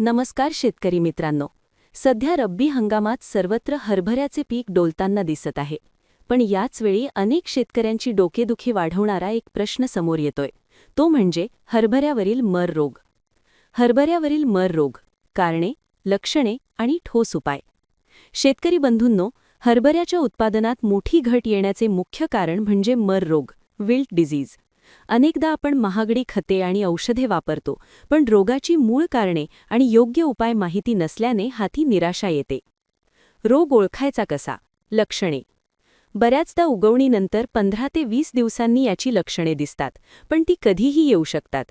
नमस्कार शेतकरी मित्रांनो. सध्या रब्बी हंगामात सर्वत्र हरभऱ्याचे पीक डोलताना दिसत आहे. पण याच वेळी अनेक शेतकऱ्यांची डोकेदुखी वाढवणारा एक प्रश्न समोर येतोय. तो म्हणजे हरभऱ्यावरील मर रोग. हरभऱ्यावरील मर रोग कारणे लक्षणे आणि ठोस उपाय. शेतकरी बंधूंनो हरभऱ्याच्या उत्पादनात मोठी घट येण्याचे मुख्य कारण म्हणजे मर रोग विल्ट डिझीज. अनेकदा आपण महागडी खते आणि औषधे वापरतो पण रोगाची मूळ कारणे आणि योग्य उपाय माहिती नसल्याने हाती निराशा येते. रोग ओळखायचा कसा? लक्षणे. बऱ्याचदा उगवणीनंतर पंधरा ते वीस दिवसांनी याची लक्षणे दिसतात पण ती कधीही येऊ शकतात.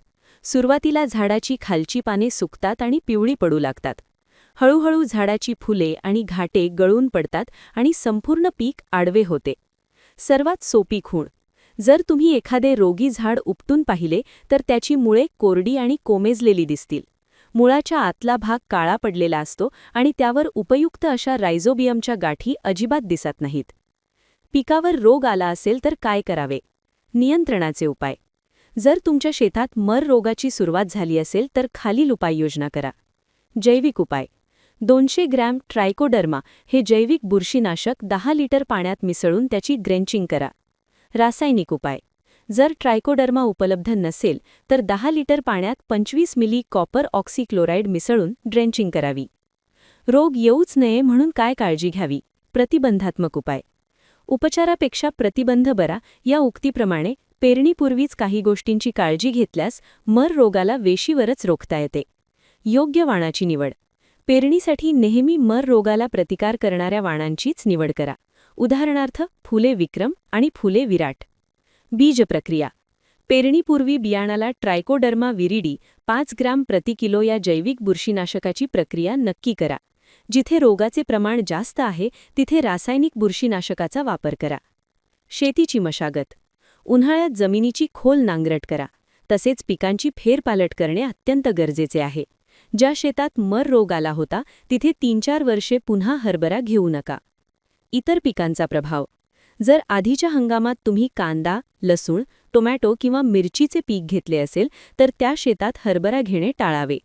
सुरुवातीला झाडाची खालची पाने सुकतात आणि पिवळी पडू लागतात. हळूहळू झाडाची फुले आणि घाटे गळून पडतात आणि संपूर्ण पीक आडवे होते. सर्वात सोपी खूण. जर तुम्ही एखादे रोगी झाड उपटून पाहिले तर त्याची मुळे कोरडी आणि कोमेजलेली दिसतील. मुळाच्या आतला भाग काळा पडलेला असतो आणि त्यावर उपयुक्त अशा रायझोबियमच्या गाठी अजिबात दिसत नाहीत. पिकावर रोग आला असेल तर काय करावे? नियंत्रणाचे उपाय. जर तुमच्या शेतात मर रोगाची सुरुवात झाली असेल तर खालील उपाययोजना करा. जैविक उपाय. दोनशे ग्रॅम ट्रायकोडर्मा हे जैविक बुरशीनाशक दहा लिटर पाण्यात मिसळून त्याची ग्रेंचिंग करा. रासायनिक उपाय. जर ट्रायकोडर्मा उपलब्ध नसेल तर दहा लिटर पाण्यात पंचवीस मिली कॉपर ऑक्सिक्लोराईड मिसळून ड्रेंचिंग करावी. रोग येऊच नये म्हणून काय काळजी घ्यावी? प्रतिबंधात्मक उपाय. उपचारापेक्षा प्रतिबंध बरा या उक्तीप्रमाणे पेरणीपूर्वीच काही गोष्टींची काळजी घेतल्यास मर रोगाला वेशीवरच रोखता येते. योग्य वाणाची निवड. पेरणीसाठी नेहमी मर रोगाला प्रतिकार करणाऱ्या वाणांचीच निवड करा. उदाहरणार्थ फुले विक्रम आणि फुले विराट. बीज प्रक्रिया. पेरणीपूर्वी बियाणाला ट्रायकोडर्मा विरिडी पाच ग्राम प्रति किलो या जैविक बुरशीनाशकाची प्रक्रिया नक्की करा. जिथे रोगाचे प्रमाण जास्त आहे तिथे रासायनिक बुरशीनाशकाचा वापर करा. शेतीची मशागत. उन्हाळ्यात जमिनीची खोल नांगरट करा. तसेच पिकांची फेरपालट करणे अत्यंत गरजेचे आहे. ज्या शेतात मर रोग आला होता तिथे तीन चार वर्षे पुन्हा हरभरा घेऊ नका. इतर पिकांचा प्रभाव. जर आधीच्या हंगामात तुम्ही कांदा लसूण टोमॅटो किंवा मिरचीचे पीक घेतले असेल तर त्या शेतात हरभरा घेणे टाळावे.